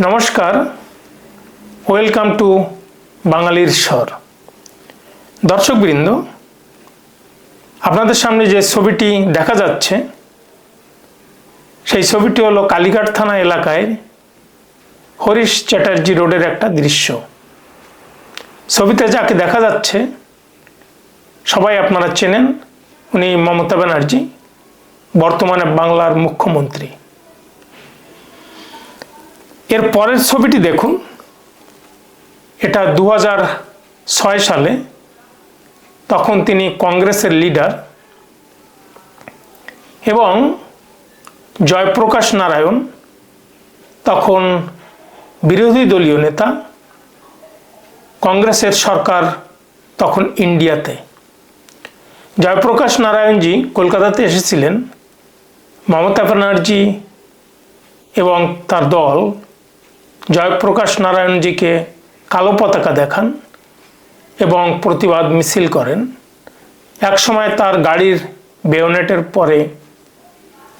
নমস্কার। Welcome to বাঙালির স্বর। দর্শকবৃন্দ, আপনাদের সামনে যে ছবিটি দেখা যাচ্ছে, সেই ছবিটি হলো কালীঘাট থানা এলাকায় হরিশ চ্যাটার্জি রোডের একটা দৃশ্য। ছবিতে যাকে দেখা যাচ্ছে, সবাই আপনারা চেনেন, উনি মমতা ব্যানার্জি, বর্তমানে বাংলার মুখ্যমন্ত্রী। এর পরের ছবিটি দেখুন। এটা দু সালে তখন তিনি কংগ্রেসের লিডার এবং জয়প্রকাশ নারায়ণ তখন বিরোধী দলীয় নেতা। কংগ্রেসের সরকার তখন ইন্ডিয়াতে। জয়প্রকাশ নারায়ণজি কলকাতাতে এসেছিলেন। মমতা ব্যানার্জি এবং তার দল জয়প্রকাশ নারায়ণজিকে কালো পতাকা দেখান এবং প্রতিবাদ মিছিল করেন। একসময় তার গাড়ির বেয়নেটের পরে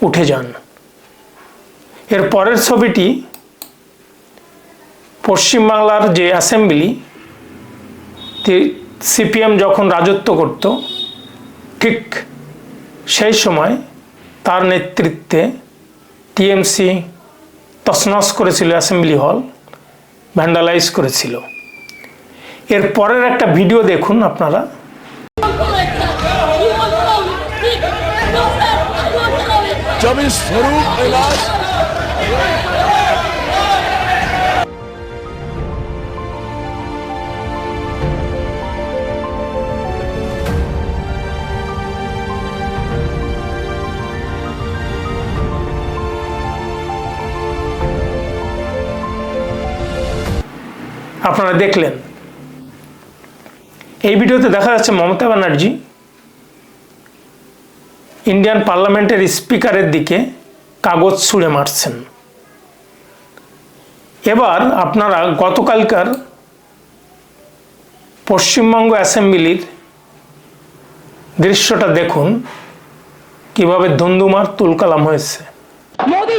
উঠে যান। এর পরের ছবিটি পশ্চিমবাংলার যে অ্যাসেম্বলি সিপিএম যখন রাজত্ব করত, ঠিক সেই সময় তার নেতৃত্বে টিএমসি তছনছ করেছিল অ্যাসেম্বলি হল ভ্যান্ডালাইজ করেছিল এর পরের একটা ভিডিও দেখুন আপনারা जब इस स्वरूप इलाज আপনারা দেখলেন। এই ভিডিওতে দেখা যাচ্ছে মমতা ব্যানার্জি ইন্ডিয়ান পার্লামেন্টের স্পিকারের দিকে কাগজ ছুঁড়ে মারছেন। এবার আপনারা গতকালকার পশ্চিমবঙ্গ অ্যাসেম্বলির দৃশ্যটা দেখুন, কীভাবে ধুন্দুমার তুলকালাম হয়েছে। মোদি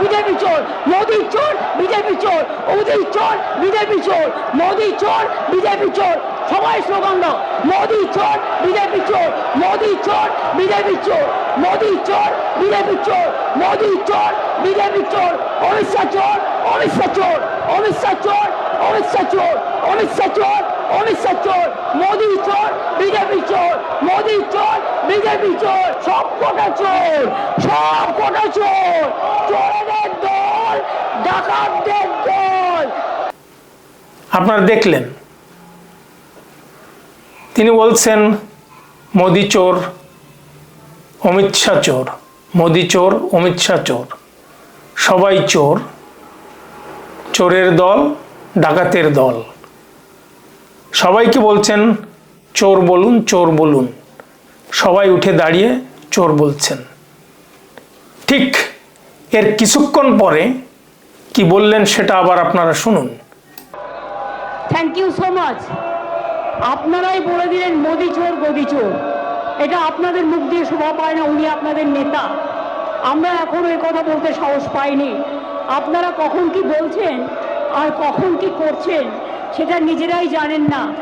বিজেপি চোর, মোদি চোর, বিজেপি চোর মোদি চোর, বিজেপি চোর, মোদি চোর, বিজেপি চোর, সবাই স্লোগান দাও, মোদি চোর, বিজেপি চোর, মোদি চোর, বিজেপি চোর, মোদি চোর, বিজেপি চোর, মোদি চোর, বিজেপি চোর, অমিত শাহ চোর, অমিত শাহ চোর, অমিত শাহ চোর, অমিত শাহ চোর, অমিত শাহ চোর অমিত শাহ চোর, মোদি চোর, বিজেপি চোর, মোদি চোর, বিজেপি চোর, সব কটা চোর, সব কটা চোর, চোরেদের দল, ডাকাতদের দল। আপনারা দেখলেন, তিনি বলছেন, মোদি চোর, অমিত শাহ চোর, মোদি চোর, অমিত শাহ চোর, সবাই চোর, চোরের দল, ডাকাতের দল। সবাইকে বলছেন, চোর বলুন চোর বলুন। সবাই উঠে দাঁড়িয়ে চোর বলছেন। ঠিক এর কিছুক্ষণ পরে কি বললেন সেটা আবার আপনারা শুনুন। থ্যাংক ইউ সো মাচ আপনারাই বলে দিলেন, মোদি চোর, গদি চোর। এটা আপনাদের মুখ দিয়ে শোভা পায় না, উনি আপনাদের নেতা। আমরা এখনও এ কথা বলতে সাহস পাইনি। আপনারা কখন কি বলছেন আর কখন কি করছেন সেটা নিজেরাই জানেন না।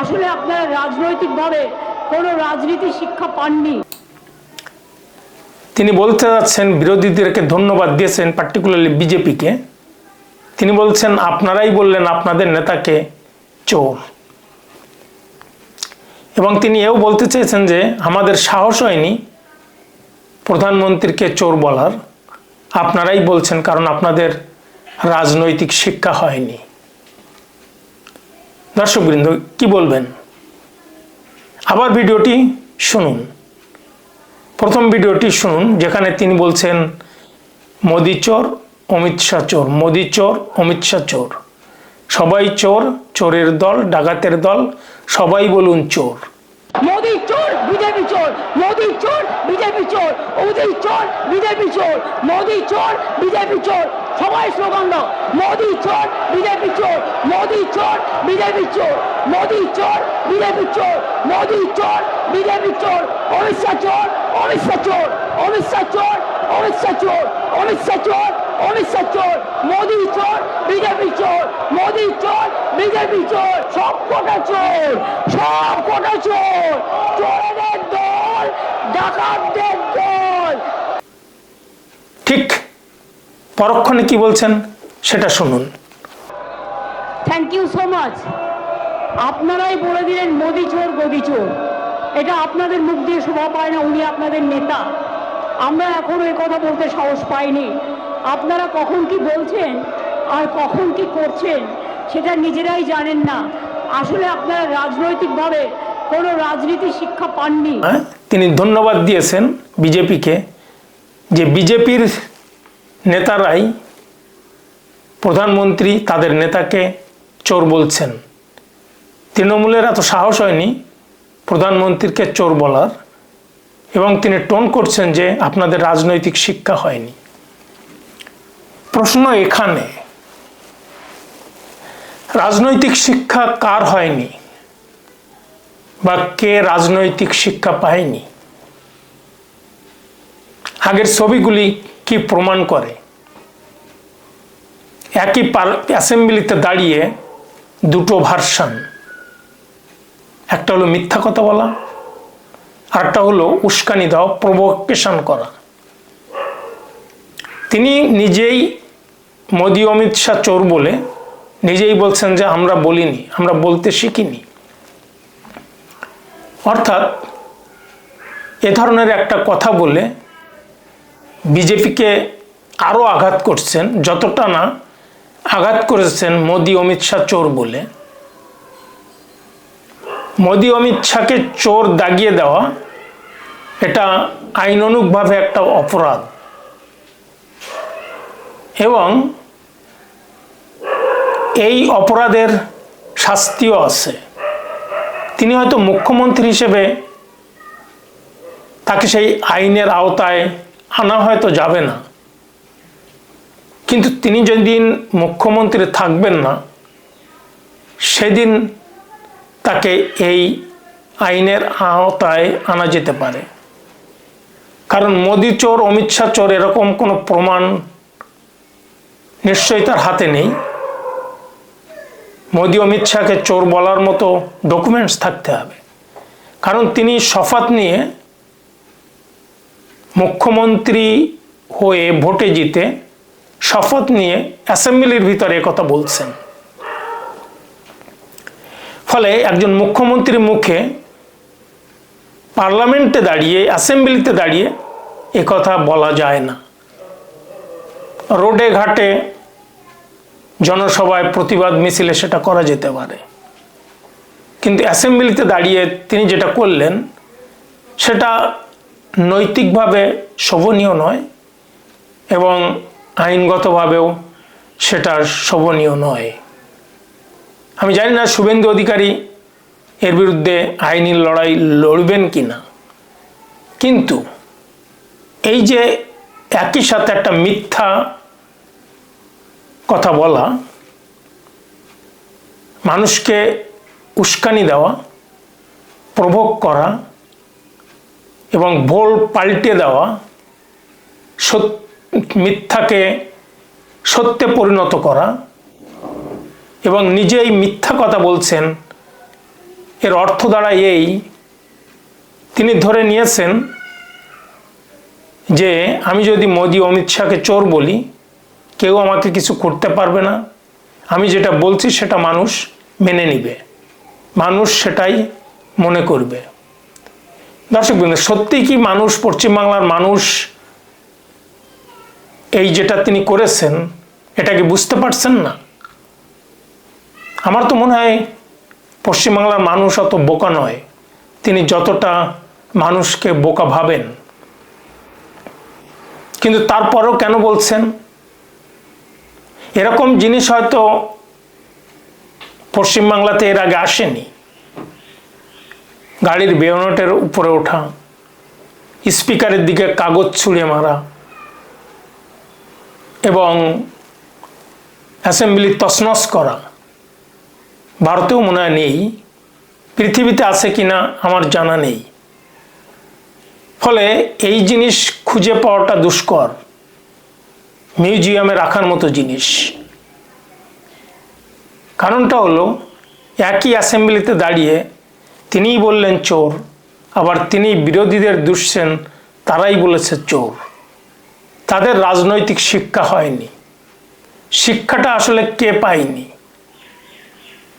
আসলে আপনারা রাজনৈতিকভাবে কোনো রাজনীতি শিক্ষা পাননি। তিনি বলতে যাচ্ছেন, বিরোধীদেরকে ধন্যবাদ দিয়েছেন পার্টিকুলারলি বিজেপিকে। তিনি বলছেন, আপনারাই বললেন আপনাদের নেতাকে চোর। এবং তিনি এও বলতে চেয়েছেন যে, আমাদের সাহস হয়নি প্রধানমন্ত্রীকে চোর বলার। আপনারাই বলছেন, কারণ আপনাদের রাজনৈতিক শিক্ষা হয়নি। দর্শকবৃন্দ, কি বলবেন? আবার ভিডিওটি শুনুন। প্রথম ভিডিওটি শুনুন, যেখানে তিনি বলছেন, মোদি চোর, অমিত শাহ চোর, মোদি চোর, অমিত শাহ চোর। সবাই চোর, চোরের দল, ডাকাতের দল, সবাই বলুন চোর। মোদি চোর, বিজেপি চোর, মোদি চোর, বিজেপি চোর, মোদি চোর, বিজেপি চোর, মোদি চোর, বিজেপি চোর। সবাই স্লোগান দাও। মোদি চোর, বিজেপি চোর, মোদি চোর, বিজেপি চোর, মোদি চোর, বিজেপি চোর, মোদি চোর, বিজেপি চোর, অমিত চোর অমিত চোর অমিত চোর অমিত চোর অমিত চোর অমিত চোর, মোদি চোর, বিজেপি চোর, মোদি চোর, বিজেপি চোর, সব কটা চোর, সব কটা চোর, চোরেদের দল, ডাকাতদের দল পরক্ষণে কি বলছেন সেটা শুনুন। থ্যাংক ইউ সো মাচ আপনারাই বলে দিলেন মোদি চোর গদি চোর। এটা আপনাদের মুখ দিয়ে শোভা পায় না উনি আপনাদের নেতা। আমরা এখনও এ কথা বলতে সাহস পাইনি। আপনারা কখন কি বলছেন আর কখন কি করছেন সেটা নিজেরাই জানেন না। আসলে আপনারা রাজনৈতিকভাবে কোনো রাজনীতি শিক্ষা পাননি। হ্যাঁ, তিনি ধন্যবাদ দিয়েছেন বিজেপিকে যে বিজেপির নেতারাই প্রধানমন্ত্রী তাদের নেতাকে চোর বলছেন। তৃণমূলের এত সাহস হয়নি প্রধানমন্ত্রীকে চোর বলার এবং তিনি টোন করছেন যে আপনাদের রাজনৈতিক শিক্ষা হয়নি। প্রশ্ন এখানে, রাজনৈতিক শিক্ষা কার হয়নি বা কে রাজনৈতিক শিক্ষা পায়নি? আগের ছবিগুলি কি প্রমাণ করে? একই অ্যাসেম্বলিতে দাঁড়িয়ে দুটো ভার্সান। একটা হলো মিথ্যা কথা বলা আরটা হলো উস্কানি দেওয়া প্রভোকেশন করা। তিনি নিজেই মোদি অমিত শাহ চোর বলে নিজেই বলছেন যে আমরা বলিনি, আমরা বলতে শিখিনি। অর্থাৎ এ ধরনের একটা কথা বলে বিজেপিকে আরও আঘাত করছেন, যতটা না আঘাত করেছেন মোদি অমিত শাহ চোর বলে। মোদি অমিত শাহকে চোর দাগিয়ে দেওয়া, এটা আইনানুগভাবে একটা অপরাধ। এবং এই অপরাধের শাস্তিও আছে। তিনি হয়তো মুখ্যমন্ত্রী হিসেবে তাকে সেই আইনের আওতায় আনা হয়তো যাবে না। কিন্তু তিনি যেদিন মুখ্যমন্ত্রী থাকবেন না, সেদিন তাকে এই আইনের আওতায় আনা যেতে পারে। কারণ মোদি চোর, অমিত শাহ চোর এরকম কোনো প্রমাণ নিশ্চয়ই তার হাতে নেই। মোদি, অমিত শাহকে চোর বলার মতো ডকুমেন্টস থাকতে হবে। কারণ তিনি শপথ নিয়ে মুখ্যমন্ত্রী হয়ে ভোটে জিতে শপথ নিয়ে অ্যাসেম্বলির ভিতরে কথা বলছেন। ফলে একজন মুখ্যমন্ত্রীর মুখে পার্লামেন্টে দাঁড়িয়ে, অ্যাসেম্বলিতে দাঁড়িয়ে কথা বলা যায় না। রোডে ঘাটে জনসভায় প্রতিবাদ মিছিলে সেটা করা যেতে পারে। কিন্তু অ্যাসেম্বলিতে দাঁড়িয়ে তিনি যেটা করলেন, সেটা নৈতিকভাবে শোভনীয় নয় এবং আইনগতভাবেও সেটা শোভনীয় নয়। আমি জানি না শুভেন্দু অধিকারী এর বিরুদ্ধে আইনি লড়াই লড়বেন কি না কিন্তু এই যে একই সাথে একটা মিথ্যা কথা বলা, মানুষকে উস্কানি দেওয়া, প্রভোগ করা এবং ভোল পাল্টে দেওয়া মিথ্যাকে সত্যে পরিণত করা এবং নিজেই মিথ্যা কথা বলছেন, এর অর্থ দ্বারা এই তিনি ধরে নিয়েছেন যে আমি যদি মোদি অমিত শাহকে চোর বলি, কেউ আমাকে কিছু করতে পারবে না। আমি যেটা বলছি সেটা মানুষ মেনে নিবে। মানুষ সেটাই মনে করবে। দর্শক বৃন্দ, সত্যি কি মানুষ, পশ্চিমবাংলার মানুষ এই যেটা তিনি করেছেন এটাকে বুঝতে পারছেন না? আমার তো মনে হয় পশ্চিমবাংলার মানুষ অত বোকা নয়। তিনি যতটা মানুষকে বোকা ভাবেন। কিন্তু তারপরও কেন বলছেন? এরকম জিনিস হয়তো পশ্চিমবাংলাতে এর আগে আসেনি। গাড়ির বেয়নটের উপরে ওঠা। স্পিকারের দিকে কাগজ ছুঁড়ে মারা। এবং অ্যাসেম্বলি তছনছ করা। ভারতেও মনে হয় নেই। পৃথিবীতে আছে কিনা আমার জানা নেই। ফলে এই জিনিস খুঁজে পাওয়াটা দুষ্কর। মিউজিয়ামে রাখার মতো জিনিস। কারণটা হলো, একই অ্যাসেম্বলিতে দাঁড়িয়ে তিনিই বললেন চোর, আবার তিনি বিরোধীদের দুষছেন, তারাই বলেছে চোর। তাদের রাজনৈতিক শিক্ষা হয়নি। শিক্ষাটা আসলে কে পায়নি?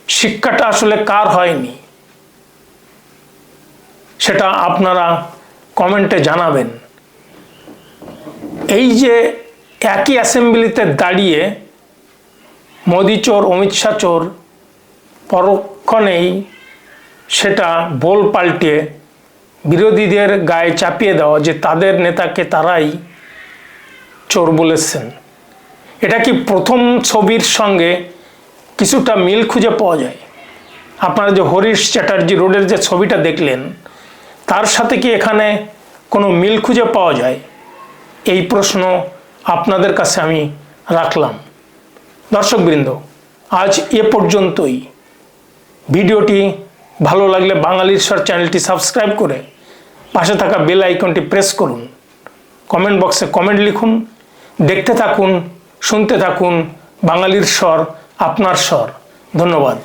শিক্ষাটা আসলে কার হয়নি? সেটা আপনারা কমেন্টে জানাবেন। এই যে একই অ্যাসেম্বলিতে দাঁড়িয়ে মোদি চোর, অমিত শাহ চোর, পরক্ষণেই সেটা বোল পাল্টে বিরোধীদের গায়ে চাপিয়ে দেওয়া যে তাদের নেতাকে তারাই চোর বলেছেন। এটা কি প্রথম ছবির সঙ্গে কিছুটা মিল খুঁজে পাওয়া যায়? আপনারা যে হরিশ চ্যাটার্জি রোডের যে ছবিটা দেখলেন, তার সাথে কি এখানে কোনো মিল খুঁজে পাওয়া যায়? এই প্রশ্ন আপনাদের কাছে আমি রাখলাম। দর্শকবৃন্দ, আজ এ পর্যন্তই। ভিডিওটি ভালো লাগলে বাঙালির স্বর চ্যানেলটি সাবস্ক্রাইব করে পাশে থাকা বেল আইকনটি প্রেস করুন। কমেন্ট বক্সে কমেন্ট লিখুন, দেখতে থাকুন, শুনতে থাকুন, বাঙালির স্বর, আপনার স্বর। ধন্যবাদ।